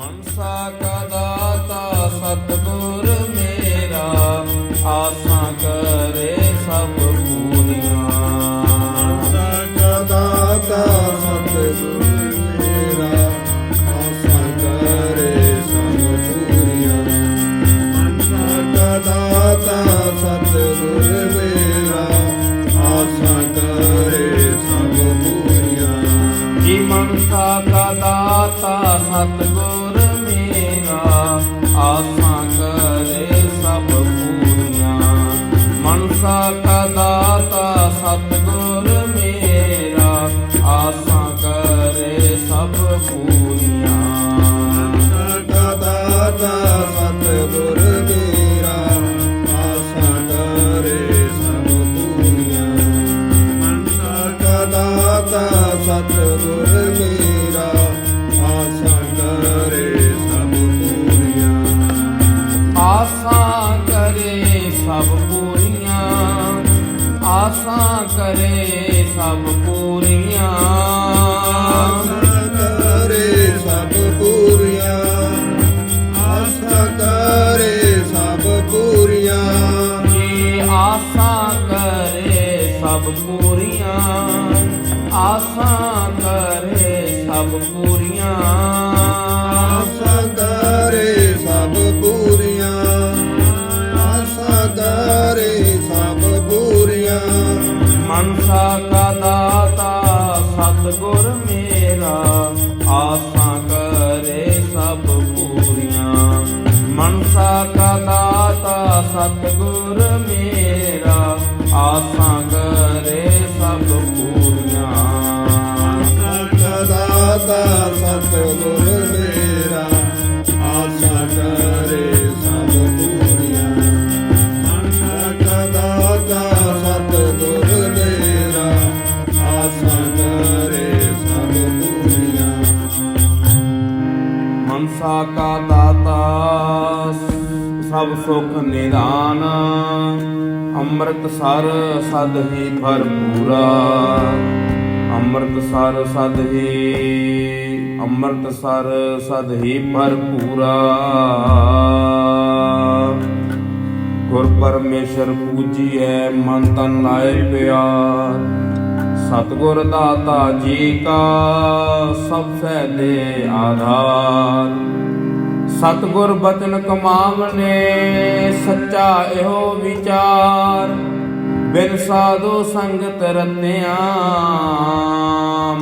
ਮਨਸਾ ਕਾ ਦਾਤਾ ਸਤਿਗੁਰ ਮੇਰਾ ਆਸਾਂ ਕਰੇ ਸਭ ਪੂਰੀਆਂ। ਸਾਡਾ ਦਾਤਾ ਸਤਿਗੁਰ ਮੇਰਾ ਆਸਾਂ ਕਰੇ ਸਭ ਪੂਰੀਆਂ। ਸਾਡਾ ਦਾਤਾ ਸਤਿਗੁਰ ਮੇਰਾ ਆਸਾਂ ਕਰੇ ਸਭ ਪੂਰੀਆਂ। ਜੀ ਮਨਸਾ ਕਾ ਦਾਤਾ ਸਤਿਗੁਰ ਸਭ ਪੂਰੀਆਂ। ਆਸਾਂ ਕਰੇ ਸਭ ਪੂਰੀਆਂ। ਜੀ ਆਸਾਂ ਕਰੇ ਸਭ ਪੂਰੀਆਂ। ਆਸਾਂ ਕਰੇ ਸਭ ਪੂਰੀਆਂ। ਆਸਾਂ ਕਰੇ ਸਭ ਪੂਰੀਆਂ। ਆਸਾਂ ਕਰੇ ਸਭ ਪੂਰੀਆਂ। ਮਨਸਾ ਕਾ ਦਾਤਾ ਸਤਿਗੁਰ ਮੇਰਾ। ਆਸਾਂ ਮਨਸਾ ਦਾਤਾ ਸਤਿਗੁਰ ਮੇਰਾ ਆਸਾਂ ਕਰੇ ਸਭ ਪੂਰੀਆਂ ਦਾਤਾ ਸਤਿਗੁਰ ਮੇਰਾ। ਸੁਖ ਨਿਦਾਨ, ਅੰਮ੍ਰਿਤ ਸਰ ਸਦ ਹੀ ਭਰਪੂਰਾ। ਅੰਮ੍ਰਿਤ ਸਰ ਸਦ ਹੀ, ਅੰਮ੍ਰਿਤ ਸਰ ਸਦ ਹੀ ਭਰਪੂਰਾ। ਗੁਰ ਪਰਮੇਸ਼ਰ ਪੂਜੀਐ, ਮਨ ਤਨ ਲਾਏ ਪਿਆਰ। ਸਤਿਗੁਰ ਦਾਤਾ ਜੀ ਕਾ, ਸਭ ਫੈਦੇ ਆਧਾਰ। ਸਤਿਗੁਰ ਬਚਨ ਕਮਾਵਨੇ, ਸੱਚਾ ਇਹੋ ਵਿਚਾਰ। ਬਿਨ ਸਾਧੂ ਸੰਗਤ ਰਤਿਆ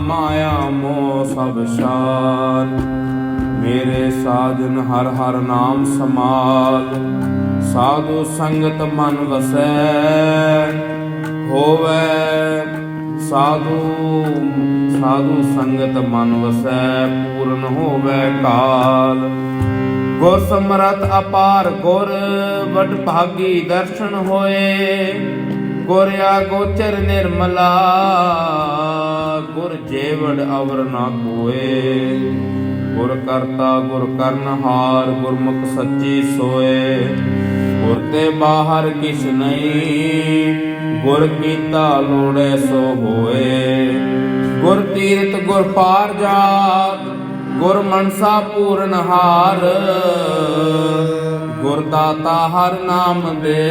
ਮਾਇਆ ਮੋਹ ਸਭ ਸ਼ਾਰ। ਮੇਰੇ ਸਾਜਨ ਹਰ ਹਰ ਨਾਮ ਸਮਾਲ। ਸਾਧੂ ਸੰਗਤ ਮਨ ਵਸੈ, ਹੋਵੇ। ਸਾਧੂ ਸਾਧੂ ਸੰਗਤ ਮਨ ਵਸੈ, ਪੂਰਨ ਹੋਵੇ ਕਾਲ। ਗੁਰ ਸਮਰਤ ਅਪਾਰ ਗੁਰ, ਵਡ ਭਾਗੀ ਦਰਸ਼ਨ ਹੋਏ। ਗੁਰ ਆ ਨਿਰਮਲਾ, ਗੁਰ ਜੇਵੜ ਅਵਰ ਨਾ ਕੋਏ ਗੁਰ ਕਰਤਾ ਗੁਰ ਕਰਨਹਾਰ ਗੁਰਮੁਖ ਸੱਚੀ ਸੋਏ। ਗੁਰ ਤੇ ਬਾਹਰ ਕਿਛ ਨਹੀਂ, ਗੁਰ ਕੀਤਾ ਲੋੜੈ ਸੋ ਹੋਏ। ਗੁਰ ਤੀਰਤ ਗੁਰ ਪਾਰ ਜਾਤ ਗੁਰ ਮਨਸਾ ਪੂਰਨ ਹਾਰ, ਗੁਰ ਦਾਤਾ ਹਰ ਨਾਮ ਦੇ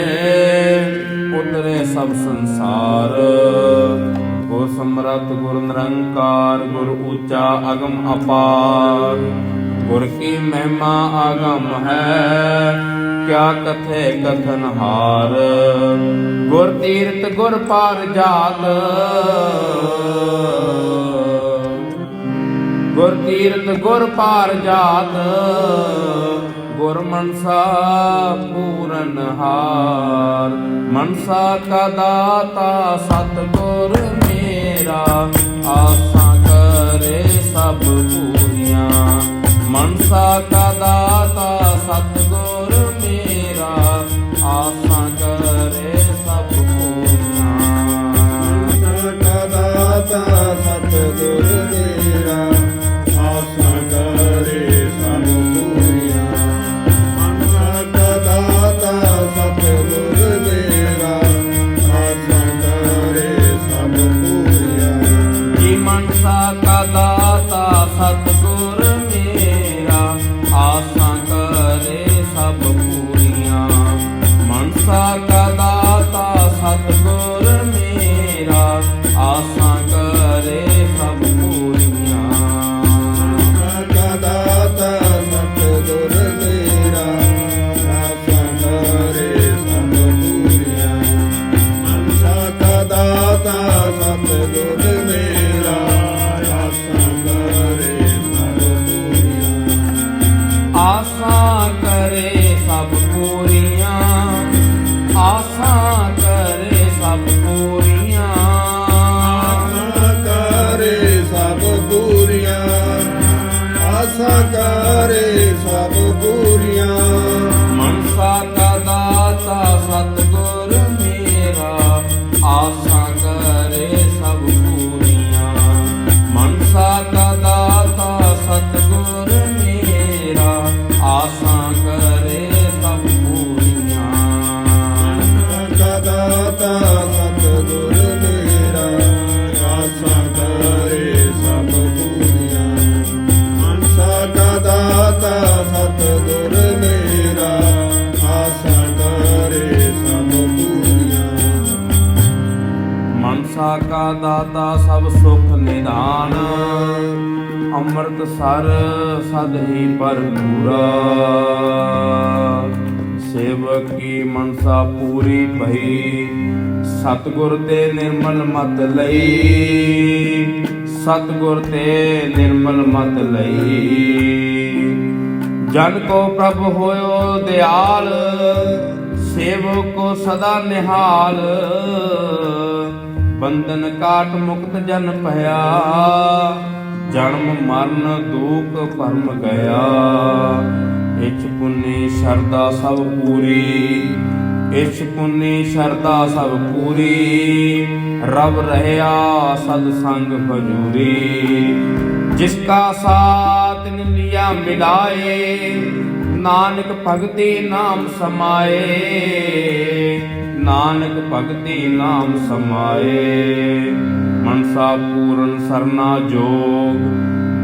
ਉਤਰੇ ਸਭ ਸੰਸਾਰ। ਗੁਰ ਸਮਰਤ ਗੁਰ ਨਿਰੰਕਾਰ, ਗੁਰ ਉੱਚਾ, ਅਗਮ ਅਪਾਰ। ਗੁਰ ਕੀ ਮਹਿਮਾ ਅਗਮ ਹੈ, ਕਿਆ ਕਥੇ ਕਥਨ ਹਾਰ। ਗੁਰ ਤੀਰਤ ਗੁਰ ਪਾਰ ਜਾਤ ਗੁਰ ਕੀਰਤ ਗੁਰ ਪਾਰ ਜਾਤ, ਗੁਰ ਮਨਸਾ ਪੂਰਨ ਹਾਰ। ਮਨਸਾ ਕਾ ਦਾਤਾ ਸਤਿਗੁਰ ਮੇਰਾ, ਆਸਾਂ ਕਰੇ ਸਭ ਪੂਰੀਆਂ। ਮਨਸਾ ਕਾ ਦਾਤਾ ਸਤਿਗੁਰ ਮੇਰਾ ਮਨਸਾ ਕਾ ਦਾਤਾ ਸਤਿਗੁਰ ਦਾਤਾ ਸਭ ਸੁਖ ਨਿਦਾਨ, ਅੰਮ੍ਰਿਤ ਸਰ ਸਦ ਹੀ ਭਰਪੂਰਾ। ਸੇਵਕ ਕੀ ਮਨਸਾ ਪੂਰੀ ਭਈ, ਸਤਗੁਰ ਤੇ ਨਿਰਮਲ ਮਤ ਲਈ। ਸਤਗੁਰ ਤੇ ਨਿਰਮਲ ਮਤ ਲਈ। ਜਨ ਕੋ ਪ੍ਰਭ ਹੋਇਓ ਦਿਆਲ, ਸੇਵਕ ਕੋ ਸਦਾ ਨਿਹਾਲ। ਬੰਧਨ ਕਾਟ ਮੁਕਤ ਜਨ ਭਇਆ। ਜਨਮ ਮਰਨ ਦੁਖ ਭਰਮ ਗਿਆ ਇਛ ਪੁੰਨੀ ਸ਼ਰਦਾ ਸਭ ਪੂਰੀ। ਇਛ ਪੁੰਨੀ ਸ਼ਰਦਾ ਸਭ ਪੂਰੀ। ਰਬ ਰਹਿਆ ਸਦ ਸੰਗ ਭਜੂਰੀ ਜਿਸ ਕਾ ਸਾਥ ਲਿਆ ਮਿਲਾਏ, ਨਾਨਕ ਭਗਤੀ ਨਾਮ ਸਮਾਏ। ਨਾਨਕ ਭਗਤੀ ਨਾਮ ਸਮਾਏ। ਮਨਸਾ ਪੂਰਨ ਸਰਨਾ ਜੋਗ,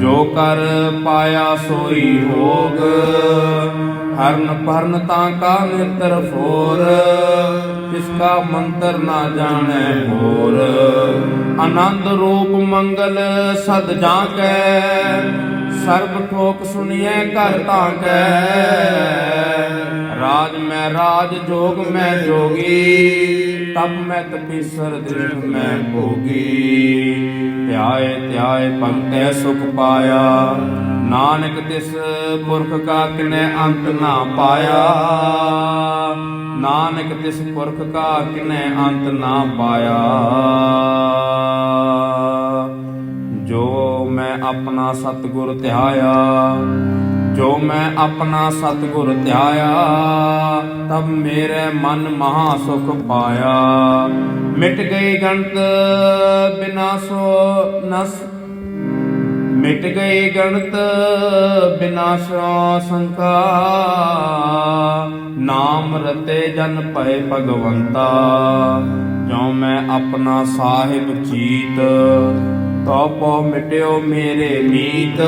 ਜੋ ਕਰ ਪਾਇਆ ਸੋਈ ਹੋਗ। ਹਰਨ ਪਰਨ ਤਾਂ ਕਾ ਨਿਤਰ ਫੋਰ, ਜਿਸ ਕਾ ਮੰਤਰ ਨਾ ਜਾਣੈ ਹੋਰ। ਆਨੰਦ ਰੂਪ ਮੰਗਲ ਸਦ ਜਾਂ ਕੈ ਸਰਬ ਠੋਕ ਸੁਣੀਐ ਘਰ ਤਾਂ ਕੈ ਰਾਜ ਮੈਂ ਰਾਜ, ਜੋਗ ਮੈਂ ਜੋਗੀ। ਤਪ ਮੈਂ ਤਪੀਸਰ ਦ੍ਰਿੜ ਮੈਂ ਭੋਗੀ। ਧਿਆਏ ਧਿਆਏ ਪੰਕਤੈ ਸੁਖ ਪਾਇਆ। ਨਾਨਕ ਤਿਸ ਪੁਰਖ ਕਾ ਕਿਨੇ ਅੰਤ ਨਾ ਪਾਇਆ। ਨਾਨਕ ਤਿਸ ਪੁਰਖ ਕਾ ਕਿਨੇ ਅੰਤ ਨਾ ਪਾਇਆ। ਜੋ ਮੈਂ ਆਪਣਾ ਸਤਿਗੁਰ ਧਿਆਇਆ ਜੋ ਮੈਂ ਆਪਣਾ ਸਤਿਗੁਰ ਧਿਆਇਆ, ਤਬ ਮੇਰੇ ਮਨ ਮਹਾ ਸੁਖ ਪਾਇਆ। ਮਿਟ ਗਈ ਗਣਤ ਬਿਨਾਸੋ ਨਸ ਮਿਟ ਗਈ ਗਣਤ ਬਿਨਾਸੋ ਸੰਕਾ। ਨਾਮ ਰਤੇ ਜਨ ਭਏ ਭਗਵੰਤਾ। ਜੋ ਮੈਂ ਆਪਣਾ ਸਾਹਿਬ ਚੀਤ, ਤੋ ਪੋ ਮਿਟਿਓ ਮੇਰੇ ਮੀਤ।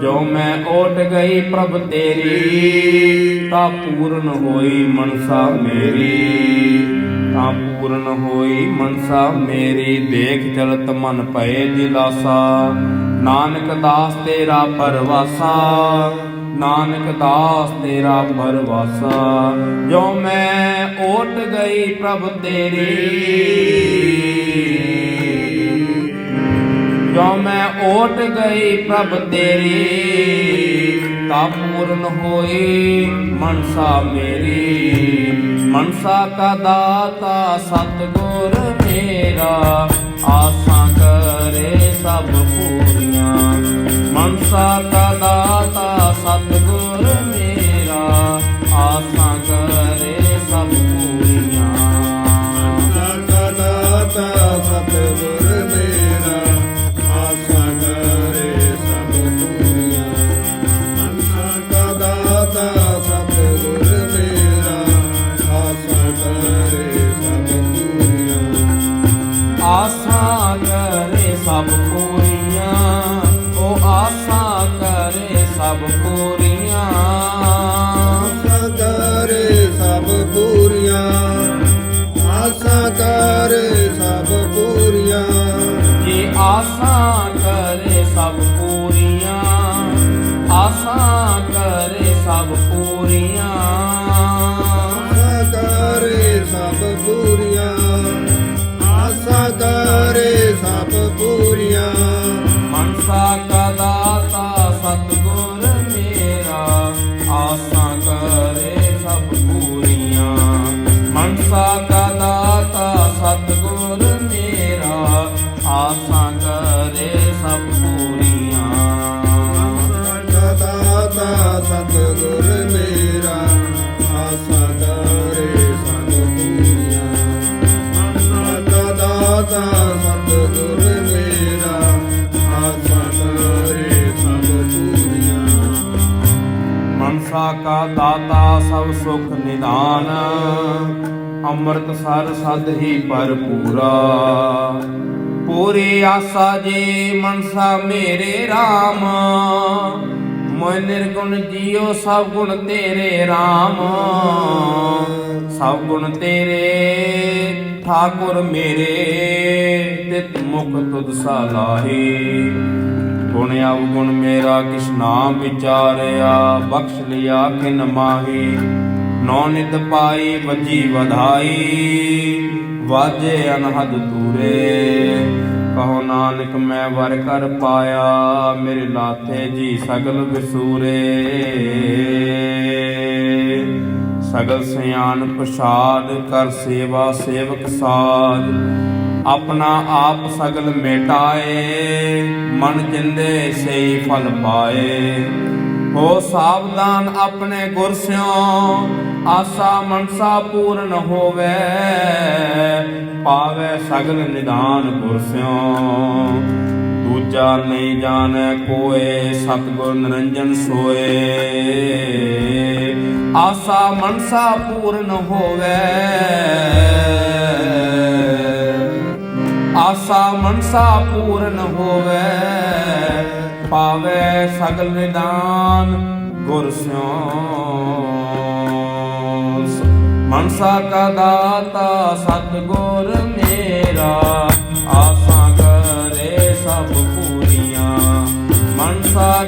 ਜੋ ਮੈਂ ਓਟ ਗਈ ਪ੍ਰਭ ਤੇਰੀ, ਤਾਂ ਪੂਰਨ ਹੋਈ ਮਨਸਾ ਮੇਰੀ। ਤਾਂ ਪੂਰਨ ਹੋਈ ਮਨਸਾ ਮੇਰੀ, ਦੇਖ ਚਲਤ ਮਨ ਭਏ ਦਿਲਾਸਾ। ਨਾਨਕ ਦਾਸ ਤੇਰਾ ਪਰਵਾਸਾ, ਨਾਨਕ ਦਾਸ ਤੇਰਾ ਪਰਵਾਸਾ। ਜੋ ਮੈਂ ਓਟ ਗਈ ਪ੍ਰਭ ਤੇਰੀ ਜੋ ਮੈਂ ਓਟ ਗਈ ਪ੍ਰਭ ਤੇਰੀ, ਤਾ ਪੂਰਨ ਹੋਈ ਮਨਸਾ ਮੇਰੀ। ਮਨਸਾ ਕਾ ਦਾਤਾ, ਸਤਗੁਰ ਮੇਰਾ, ਆਸਾਂ ਕਰੇ ਸਭ ਪੂਰੀਆਂ। ਮਨਸਾ ਕਾ ਦਾਤਾ ਆਸਾਂ ਕਰੇ ਸਭ ਪੂਰੀਆਂ। ਉਹ ਆਸਾਂ ਕਰੇ ਸਭ ਪੂਰੀਆਂ। ਆਸਾ ਕਰੇ ਸਭ ਪੂਰੀਆਂ। ਆਸਾ ਕਰੇ ਸਭ ਪੂਰੀਆਂ। ਜੇ ਆਸਾਂ ਕਰੇ ਸਭ ਪੂਰੀਆਂ ਆਸਾਂ ਕਰੇ ਸਭ ਪੂਰੀਆਂ। ਕਰੇ ਸਭ ਪੂਰੀਆਂ। ਦਾਤਾ ਸਤਿਗੁਰ ਮੇਰਾ ਆਸਾ ਕਰੇ ਸਭ ਪੂਰੀਆਂ ਦਾਤਾ ਸਤਿਗੁਰ ਮੇਰਾ ਆਸਾ ਕਰੇ ਸਭ ਪੂਰੀਆਂ ਮਨਸਾ ਕਾ ਦਾਤਾ ਸਭ ਸੁਖ ਨਿਦਾਨ ਅੰਮ੍ਰਿਤ ਸਰ ਸਦ ਹੀ ਭਰਪੂਰਾ। ਪੂਰੇ ਆਸਾ ਜੇ ਮਨਸਾ ਮੇਰੇ RAM ਮੋਇ ਨਿਰਗੁਣ ਜੀਉ ਸਭ ਗੁਣ ਤੇਰੇ RAM ਸਭ ਗੁਣ ਤੇਰੇ ਠਾਕੁਰ ਮੇਰੇ, ਤਿਤ ਮੁਖ ਤੁਧ ਸਲਾਹੀ ਗੁਣ ਅਵਗੁਣ ਮੇਰਾ, ਕਿਛ ਨਾਮ ਵਿਚਾਰਿਆ, ਬਖਸ਼ ਲਿਆ ਕਿਨ ਮਾਹੀ। ਨੌ ਨਿਤ ਪਾਈ, ਵਜੀ ਵਧਾਈ। ਵਾਜੇ ਅਨਹਦ ਤੂਰੇ ਕਹੋ ਨਾਨਕ, ਮੈਂ ਵਰ ਕਰ ਪਾਇਆ, ਮੇਰੇ ਲਾਥੇ ਜੀ ਸਗਲ ਵਿਸੂਰੇ। ਸਗਲ ਸਿਆਨ ਪ੍ਰਸਾਦ, ਕਰ ਸੇਵਾ ਸੇਵਕ ਸਾਧ ਆਪਣਾ ਆਪ ਸਗਲ ਮੇਟਾਏ, ਮਨ ਜਿੰਦੇ ਸਈ ਫਲ ਪਾਏ। ਹੋ ਸਾਵਧਾਨ ਆਪਣੇ ਗੁਰ ਸਿਓ ਆਸਾ ਮਨਸਾ ਪੂਰਨ ਹੋਵੇ, ਪਾਵੇ ਸਗਲ ਨਿਦਾਨ ਗੁਰ ਸਿਓ। ਦੂਜਾ ਨਹੀਂ ਜਾਣੈ ਕੋਏ, ਸਤਿਗੁਰ ਨਿਰੰਜਨ ਸੋਏ। ਆਸਾ ਮਨਸਾ ਪੂਰਨ ਹੋਵੇ, ਆਸਾ ਮਨਸਾ ਪੂਰਨ ਹੋਵੇ, ਪਾਵੇ ਸਗਲ ਨਿਦਾਨ ਗੁਰ ਸਿਓ। ਮਨਸਾ ਕਾ ਦਾਤਾ ਸਤਿਗੁਰ ਮੇਰਾ ਆਸਾਂ ਕਰੇ ਸਭ ਪੂਰੀਆਂ। ਮਨਸਾ